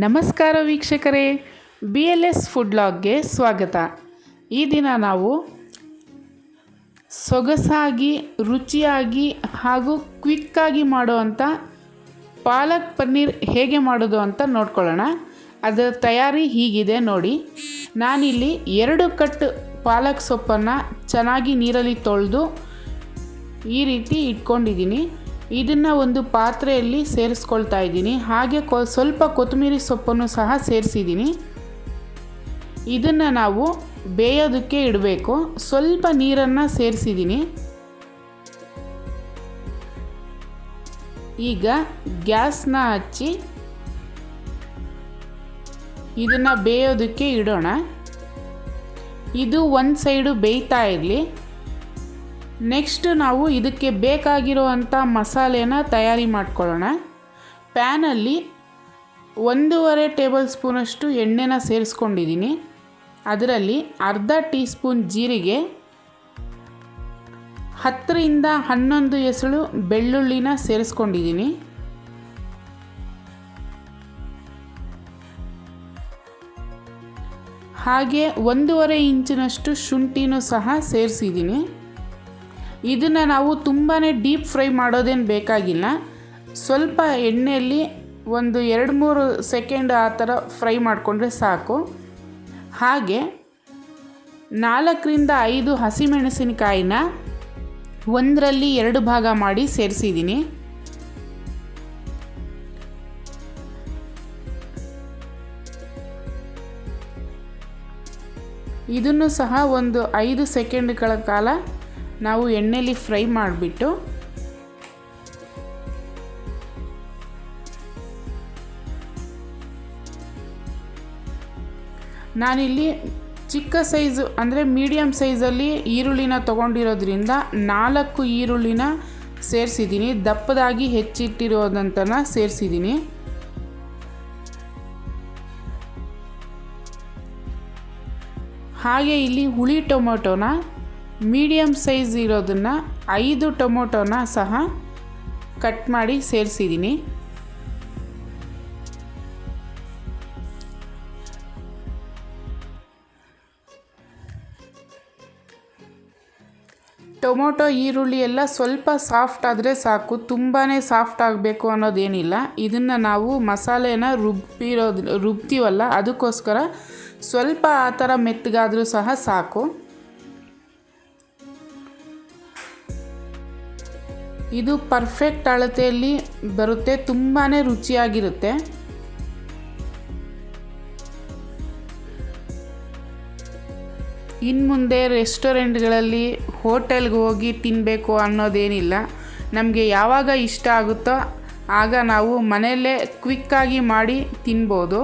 ನಮಸ್ಕಾರ ವೀಕ್ಷಕರೇ B L S food ಲಾಗ್ಗೆ ಸ್ವಾಗತ. ಈ ದಿನ ನಾವು ಸೊಗಸಾಗಿ, ರುಚಿಯಾಗಿ ಹಾಗೂ ಕ್ವಿಕ್ಕಾಗಿ ಮಾಡುವಂಥ ಪಾಲಕ್ ಪನ್ನೀರ್ ಹೇಗೆ ಮಾಡೋದು ಅಂತ ನೋಡ್ಕೊಳ್ಳೋಣ. ಅದರ ತಯಾರಿ ಹೀಗಿದೆ ನೋಡಿ. ನಾನಿಲ್ಲಿ ಎರಡು ಕಟ್ ಪಾಲಕ್ ಸೊಪ್ಪನ್ನು ಚೆನ್ನಾಗಿ ನೀರಲ್ಲಿ ತೊಳೆದು ಈ ರೀತಿ ಇಟ್ಕೊಂಡಿದ್ದೀನಿ. ಇದನ್ನು ಒಂದು ಪಾತ್ರೆಯಲ್ಲಿ ಸೇರಿಸ್ಕೊಳ್ತಾ ಇದ್ದೀನಿ. ಹಾಗೆ ಕೊ, ಸ್ವಲ್ಪ ಕೊತ್ತಂಬರಿ ಸೊಪ್ಪನ್ನು ಸಹ ಸೇರಿಸಿದ್ದೀನಿ. ಇದನ್ನು ನಾವು ಬೇಯೋದಕ್ಕೆ ಇಡಬೇಕು. ಸ್ವಲ್ಪ ನೀರನ್ನು ಸೇರಿಸಿದ್ದೀನಿ. ಈಗ ಗ್ಯಾಸ್ನ ಹಚ್ಚಿ ಇದನ್ನು ಬೇಯೋದಕ್ಕೆ ಇಡೋಣ. ಇದು ಒಂದು ಸೈಡು ಬೇಯ್ತಾ ಇರಲಿ. ನೆಕ್ಸ್ಟ್ ನಾವು ಇದಕ್ಕೆ ಬೇಕಾಗಿರುವಂಥ ಮಸಾಲೆನ ತಯಾರಿ ಮಾಡ್ಕೊಳ್ಳೋಣ. ಪ್ಯಾನಲ್ಲಿ ಒಂದೂವರೆ ಟೇಬಲ್ ಸ್ಪೂನಷ್ಟು ಎಣ್ಣೆನ ಸೇರಿಸ್ಕೊಂಡಿದ್ದೀನಿ. ಅದರಲ್ಲಿ ಅರ್ಧ ಟೀ ಸ್ಪೂನ್ ಜೀರಿಗೆ, ಹತ್ತರಿಂದ ಹನ್ನೊಂದು ಎಸಳು ಬೆಳ್ಳುಳ್ಳಿನ ಸೇರಿಸ್ಕೊಂಡಿದ್ದೀನಿ. ಹಾಗೆ ಒಂದೂವರೆ ಇಂಚಿನಷ್ಟು ಶುಂಠಿನೂ ಸಹ ಸೇರಿಸಿದ್ದೀನಿ. ಇದನ್ನು ನಾವು ತುಂಬಾ ಡೀಪ್ ಫ್ರೈ ಮಾಡೋದೇನು ಬೇಕಾಗಿಲ್ಲ. ಸ್ವಲ್ಪ ಎಣ್ಣೆಯಲ್ಲಿ ಒಂದು ಎರಡು ಮೂರು ಸೆಕೆಂಡ್ ಆ ಥರ ಫ್ರೈ ಮಾಡಿಕೊಂಡ್ರೆ ಸಾಕು. ಹಾಗೆ ನಾಲ್ಕರಿಂದ ಐದು ಹಸಿಮೆಣಸಿನಕಾಯಿನ ಒಂದರಲ್ಲಿ ಎರಡು ಭಾಗ ಮಾಡಿ ಸೇರಿಸಿದ್ದೀನಿ. ಇದನ್ನು ಸಹ ಒಂದು ಐದು ಸೆಕೆಂಡ್ಗಳ ಕಾಲ ನಾವು ಎಣ್ಣೆಲಿ ಫ್ರೈ ಮಾಡಿಬಿಟ್ಟು ನಾನಿಲ್ಲಿ ಚಿಕ್ಕ ಸೈಜು, ಅಂದರೆ ಮೀಡಿಯಮ್ ಸೈಜಲ್ಲಿ ಈರುಳ್ಳಿನ ತೊಗೊಂಡಿರೋದ್ರಿಂದ ನಾಲ್ಕು ಈರುಳ್ಳಿನ ಸೇರಿಸಿದ್ದೀನಿ. ದಪ್ಪದಾಗಿ ಹೆಚ್ಚಿಟ್ಟಿರೋದಂತನ ಸೇರಿಸಿದ್ದೀನಿ. ಹಾಗೆ ಇಲ್ಲಿ ಹುಳಿ ಟೊಮೊಟೊನ ಮೀಡಿಯಮ್ ಸೈಜ್ ಇರೋದನ್ನು ಐದು ಟೊಮೊಟೊನ ಸಹ ಕಟ್ ಮಾಡಿ ಸೇರಿಸಿದ್ದೀನಿ. ಟೊಮೊಟೊ, ಈರುಳ್ಳಿ ಎಲ್ಲ ಸ್ವಲ್ಪ ಸಾಫ್ಟ್ ಆದರೆ ಸಾಕು. ತುಂಬಾ ಸಾಫ್ಟ್ ಆಗಬೇಕು ಅನ್ನೋದೇನಿಲ್ಲ. ಇದನ್ನು ನಾವು ಮಸಾಲೆನ ರುಬ್ಬಿರೋದು, ರುಬ್ತೀವಲ್ಲ, ಅದಕ್ಕೋಸ್ಕರ ಸ್ವಲ್ಪ ಆ ಥರ ಮೆತ್ತಗಾದರೂ ಸಹ ಸಾಕು. ಇದು ಪರ್ಫೆಕ್ಟ್ ಅಳತೆಯಲ್ಲಿ ಬರುತ್ತೆ ತುಂಬಾ ರುಚಿಯಾಗಿರುತ್ತೆ. ಇನ್ನು ಮುಂದೆ ರೆಸ್ಟೋರೆಂಟ್ಗಳಲ್ಲಿ ಹೋಟೆಲ್ಗೆ ಹೋಗಿ ತಿನ್ನಬೇಕು ಅನ್ನೋದೇನಿಲ್ಲ. ನಮಗೆ ಯಾವಾಗ ಇಷ್ಟ ಆಗುತ್ತೋ ಆಗ ನಾವು ಮನೆಯಲ್ಲೇ ಕ್ವಿಕ್ಕಾಗಿ ಮಾಡಿ ತಿನ್ಬೋದು.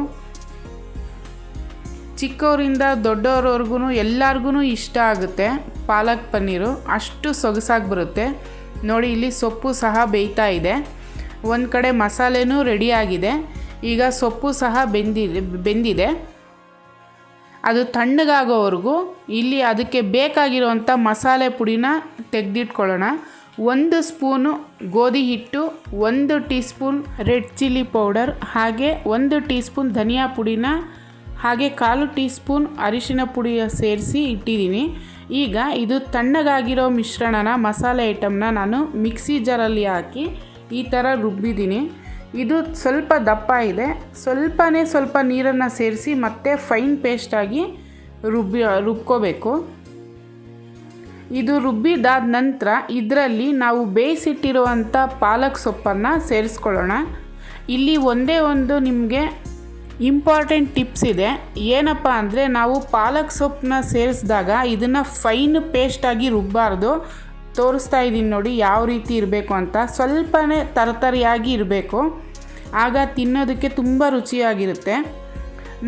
ಚಿಕ್ಕವರಿಂದ ದೊಡ್ಡವ್ರವ್ರಿಗೂ ಎಲ್ಲರಿಗೂ ಇಷ್ಟ ಆಗುತ್ತೆ. ಪಾಲಕ್ ಪನ್ನೀರು ಅಷ್ಟು ಸೊಗಸಾಗಿ ಬರುತ್ತೆ. ನೋಡಿ, ಇಲ್ಲಿ ಸೊಪ್ಪು ಸಹ ಬೇಯ್ತಾ ಇದೆ. ಒಂದು ಕಡೆ ಮಸಾಲೆನೂ ರೆಡಿಯಾಗಿದೆ ಈಗ ಸೊಪ್ಪು ಸಹ ಬೆಂದಿದೆ ಬೆಂದಿದೆ. ಅದು ತಣ್ಣಗಾಗೋವರೆಗೂ ಇಲ್ಲಿ ಅದಕ್ಕೆ ಬೇಕಾಗಿರುವಂಥ ಮಸಾಲೆ ಪುಡಿನ ತೆಗೆದಿಟ್ಕೊಳ್ಳೋಣ. ಒಂದು ಸ್ಪೂನು ಗೋಧಿ ಹಿಟ್ಟು, ಒಂದು teaspoon red chilli powder, ಹಾಗೆ ಒಂದು ಟೀ ಸ್ಪೂನ್ ಧನಿಯಾ ಪುಡಿನ, ಹಾಗೆ ಕಾಲು ಟೀ ಸ್ಪೂನ್ ಅರಿಶಿನ ಪುಡಿಯ ಸೇರಿಸಿ ಇಟ್ಟಿದ್ದೀನಿ. ಈಗ ಇದು ತಣ್ಣಗಾಗಿರೋ ಮಿಶ್ರಣನ ಮಸಾಲೆ ಐಟಮ್ನ ನಾನು ಮಿಕ್ಸಿ ಜಾರಲ್ಲಿ ಹಾಕಿ ಈ ಥರ ರುಬ್ಬಿದ್ದೀನಿ. ಇದು ಸ್ವಲ್ಪ ದಪ್ಪ ಇದೆ. ಸ್ವಲ್ಪನೇ ಸ್ವಲ್ಪ ನೀರನ್ನು ಸೇರಿಸಿ ಮತ್ತೆ ಫೈನ್ ಪೇಸ್ಟಾಗಿ ರುಬ್ಬಿ, ರುಬ್ಕೋಬೇಕು. ಇದು ರುಬ್ಬಿದಾದ ನಂತರ ಇದರಲ್ಲಿ ನಾವು ಬೇಯಿಸಿಟ್ಟಿರುವಂಥ ಪಾಲಕ್ ಸೊಪ್ಪನ್ನು ಸೇರಿಸ್ಕೊಳ್ಳೋಣ. ಇಲ್ಲಿ ಒಂದೇ ಒಂದು ನಿಮಗೆ ಇಂಪಾರ್ಟೆಂಟ್ ಟಿಪ್ಸ್ ಇದೆ. ಏನಪ್ಪ ಅಂದರೆ ನಾವು ಪಾಲಕ್ ಸೊಪ್ಪನ್ನ ಸೇರಿಸಿದಾಗ ಇದನ್ನು ಫೈನ್ ಪೇಸ್ಟಾಗಿ ರುಬ್ಬಾರ್ದು. ತೋರಿಸ್ತಾ ಇದ್ದೀನಿ ನೋಡಿ ಯಾವ ರೀತಿ ಇರಬೇಕು ಅಂತ. ಸ್ವಲ್ಪನೇ ತರತರಿಯಾಗಿ ಇರಬೇಕು. ಆಗ ತಿನ್ನೋದಕ್ಕೆ ತುಂಬ ರುಚಿಯಾಗಿರುತ್ತೆ.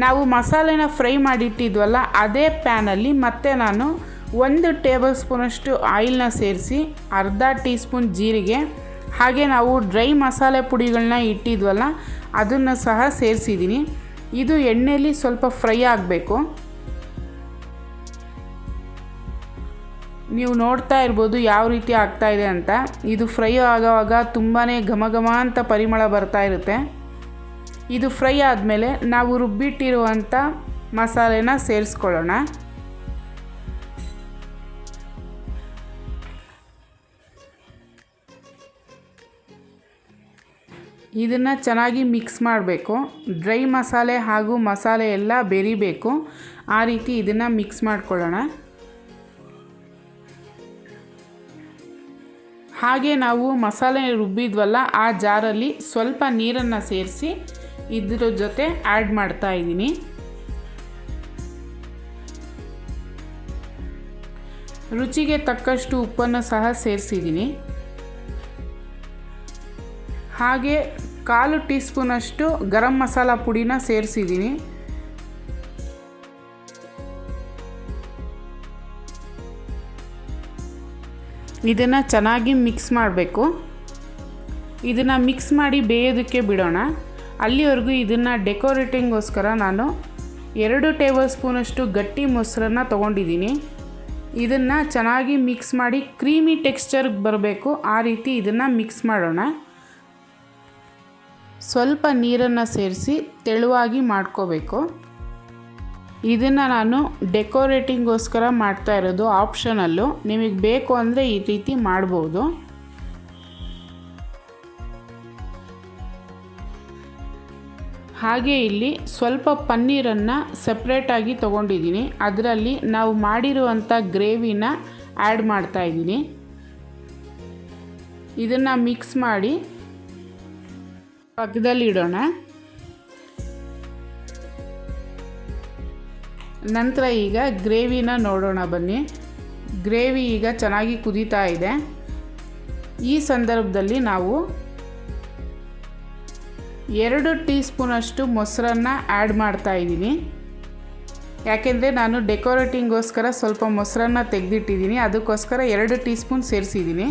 ನಾವು ಮಸಾಲೆನ ಫ್ರೈ ಮಾಡಿಟ್ಟಿದ್ವಲ್ಲ, ಅದೇ ಪ್ಯಾನಲ್ಲಿ ಮತ್ತೆ ನಾನು ಒಂದು ಟೇಬಲ್ ಸ್ಪೂನಷ್ಟು ಆಯಿಲ್ನ ಸೇರಿಸಿ ಅರ್ಧ ಟೀ ಸ್ಪೂನ್ ಜೀರಿಗೆ, ಹಾಗೆ ನಾವು ಡ್ರೈ ಮಸಾಲೆ ಪುಡಿಗಳನ್ನ ಇಟ್ಟಿದ್ವಲ್ಲ, ಅದನ್ನು ಸಹ ಸೇರಿಸಿದ್ದೀನಿ. ಇದು ಎಣ್ಣೆಯಲ್ಲಿ ಸ್ವಲ್ಪ ಫ್ರೈ ಆಗಬೇಕು. ನೀವು ನೋಡ್ತಾ ಇರ್ಬೋದು ಯಾವ ರೀತಿ ಆಗ್ತಾ ಇದೆ ಅಂತ. ಇದು ಫ್ರೈ ಆಗೋವಾಗ ತುಂಬಾ ಘಮ ಘಮ ಅಂತ ಪರಿಮಳ ಬರ್ತಾ ಇರುತ್ತೆ. ಇದು ಫ್ರೈ ಆದಮೇಲೆ ನಾವು ರುಬ್ಬಿಟ್ಟಿರುವಂಥ ಮಸಾಲೆನ ಸೇರಿಸ್ಕೊಳ್ಳೋಣ. ಇದನ್ನು ಚೆನ್ನಾಗಿ ಮಿಕ್ಸ್ ಮಾಡಬೇಕು. ಡ್ರೈ ಮಸಾಲೆ ಹಾಗೂ ಮಸಾಲೆ ಎಲ್ಲ ಬೆರಿಬೇಕು. ಆ ರೀತಿ ಇದನ್ನು ಮಿಕ್ಸ್ ಮಾಡ್ಕೊಳ್ಳೋಣ. ಹಾಗೆ ನಾವು ಮಸಾಲೆ ರುಬ್ಬಿದ್ವಲ್ಲ, ಆ ಜಾರಲ್ಲಿ ಸ್ವಲ್ಪ ನೀರನ್ನು ಸೇರಿಸಿ ಇದ್ರ ಜೊತೆ ಆ್ಯಡ್ ಮಾಡ್ತಾ ಇದ್ದೀನಿ. ರುಚಿಗೆ ತಕ್ಕಷ್ಟು ಉಪ್ಪನ್ನು ಸಹ ಸೇರಿಸಿದ್ದೀನಿ. ಹಾಗೆ ಕಾಲು ಟೀ ಸ್ಪೂನಷ್ಟು ಗರಂ ಮಸಾಲ ಪುಡಿನ ಸೇರಿಸಿದ್ದೀನಿ. ಇದನ್ನು ಚೆನ್ನಾಗಿ ಮಿಕ್ಸ್ ಮಾಡಬೇಕು. ಇದನ್ನು ಮಿಕ್ಸ್ ಮಾಡಿ ಬೇಯೋದಕ್ಕೆ ಬಿಡೋಣ. ಅಲ್ಲಿವರೆಗೂ ಇದನ್ನು ಡೆಕೋರೇಟಿಂಗೋಸ್ಕರ ನಾನು ಎರಡು ಟೇಬಲ್ ಸ್ಪೂನಷ್ಟು ಗಟ್ಟಿ ಮೊಸರನ್ನ ತೊಗೊಂಡಿದ್ದೀನಿ. ಇದನ್ನು ಚೆನ್ನಾಗಿ ಮಿಕ್ಸ್ ಮಾಡಿ ಕ್ರೀಮಿ ಟೆಕ್ಸ್ಚರ್ಗೆ ಬರಬೇಕು, ಆ ರೀತಿ ಇದನ್ನು ಮಿಕ್ಸ್ ಮಾಡೋಣ. ಸ್ವಲ್ಪ ನೀರನ್ನು ಸೇರಿಸಿ ತೆಳುವಾಗಿ ಮಾಡ್ಕೋಬೇಕು. ಇದನ್ನು ನಾನು ಡೆಕೋರೇಟಿಂಗೋಸ್ಕರ ಮಾಡ್ತಾ ಇರೋದು ಆಪ್ಷನಲ್ಲು. ನಿಮಗೆ ಬೇಕು ಅಂದರೆ ಈ ರೀತಿ ಮಾಡ್ಬೋದು. ಹಾಗೆ ಇಲ್ಲಿ ಸ್ವಲ್ಪ ಪನ್ನೀರನ್ನು ಸಪ್ರೇಟಾಗಿ ತೊಗೊಂಡಿದ್ದೀನಿ. ಅದರಲ್ಲಿ ನಾವು ಮಾಡಿರುವಂಥ ಗ್ರೇವಿನ ಆ್ಯಡ್ ಮಾಡ್ತಾ ಇದ್ದೀನಿ. ಇದನ್ನು ಮಿಕ್ಸ್ ಮಾಡಿ ಪಕ್ಕದಲ್ಲಿ ಇಡೋಣ. ನಂತರ ಈಗ ಗ್ರೇವಿನ ನೋಡೋಣ ಬನ್ನಿ. ಗ್ರೇವಿ ಈಗ ಚೆನ್ನಾಗಿ ಕುದೀತಾ ಇದೆ. ಈ ಸಂದರ್ಭದಲ್ಲಿ ನಾವು ಎರಡು ಟೀ ಸ್ಪೂನಷ್ಟು ಮೊಸರನ್ನು ಆ್ಯಡ್ ಮಾಡ್ತಾ ಇದ್ದೀನಿ. ಯಾಕೆಂದರೆ ನಾನು ಡೆಕೋರೇಟಿಂಗೋಸ್ಕರ ಸ್ವಲ್ಪ ಮೊಸರನ್ನ ತೆಗೆದಿಟ್ಟಿದ್ದೀನಿ. ಅದಕ್ಕೋಸ್ಕರ ಎರಡು ಟೀ ಸ್ಪೂನ್ ಸೇರಿಸಿದ್ದೀನಿ.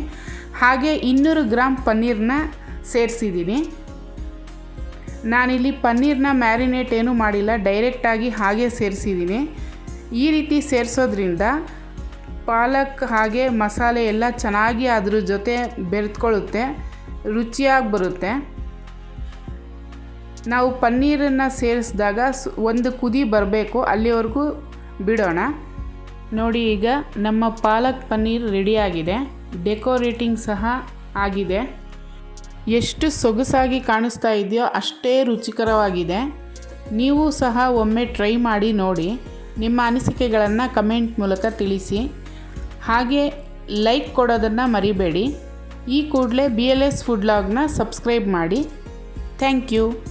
ಹಾಗೆ ಇನ್ನೂರು ಗ್ರಾಮ್ ಪನ್ನೀರನ್ನ ಸೇರಿಸಿದ್ದೀನಿ. ನಾನಿಲ್ಲಿ ಪನ್ನೀರ್ನ ಮ್ಯಾರಿನೇಟ್ ಏನೂ ಮಾಡಿಲ್ಲ ಡೈರೆಕ್ಟಾಗಿ ಹಾಗೆ ಸೇರಿಸಿದ್ದೀನಿ ಈ ರೀತಿ ಸೇರಿಸೋದ್ರಿಂದ ಪಾಲಕ್, ಹಾಗೆ ಮಸಾಲೆ ಎಲ್ಲ ಚೆನ್ನಾಗಿ ಅದ್ರ ಜೊತೆ ಬೆರೆತ್ಕೊಳ್ಳುತ್ತೆ ರುಚಿಯಾಗಿ ಬರುತ್ತೆ. ನಾವು ಪನ್ನೀರನ್ನು ಸೇರಿಸಿದಾಗ ಒಂದು ಕುದಿ ಬರಬೇಕು, ಅಲ್ಲಿವರೆಗೂ ಬಿಡೋಣ. ನೋಡಿ ಈಗ ನಮ್ಮ ಪಾಲಕ್ ಪನ್ನೀರ್ ರೆಡಿಯಾಗಿದೆ ಡೆಕೋರೇಟಿಂಗ್ ಸಹ ಆಗಿದೆ. ಎಷ್ಟು ಸೊಗಸಾಗಿ ಕಾಣಿಸ್ತಾ ಇದೆಯೋ ಅಷ್ಟೇ ರುಚಿಕರವಾಗಿದೆ. ನೀವು ಸಹ ಒಮ್ಮೆ ಟ್ರೈ ಮಾಡಿ ನೋಡಿ. ನಿಮ್ಮ ಅನಿಸಿಕೆಗಳನ್ನು ಕಮೆಂಟ್ ಮೂಲಕ ತಿಳಿಸಿ. ಹಾಗೆ ಲೈಕ್ ಕೊಡೋದನ್ನು ಮರಿಬೇಡಿ. ಈ ಕೂಡಲೇ ಬಿ ಎಲ್ ಎಸ್ ಫುಡ್ ಲಾಗ್ನ ಸಬ್ಸ್ಕ್ರೈಬ್ ಮಾಡಿ. Thank you.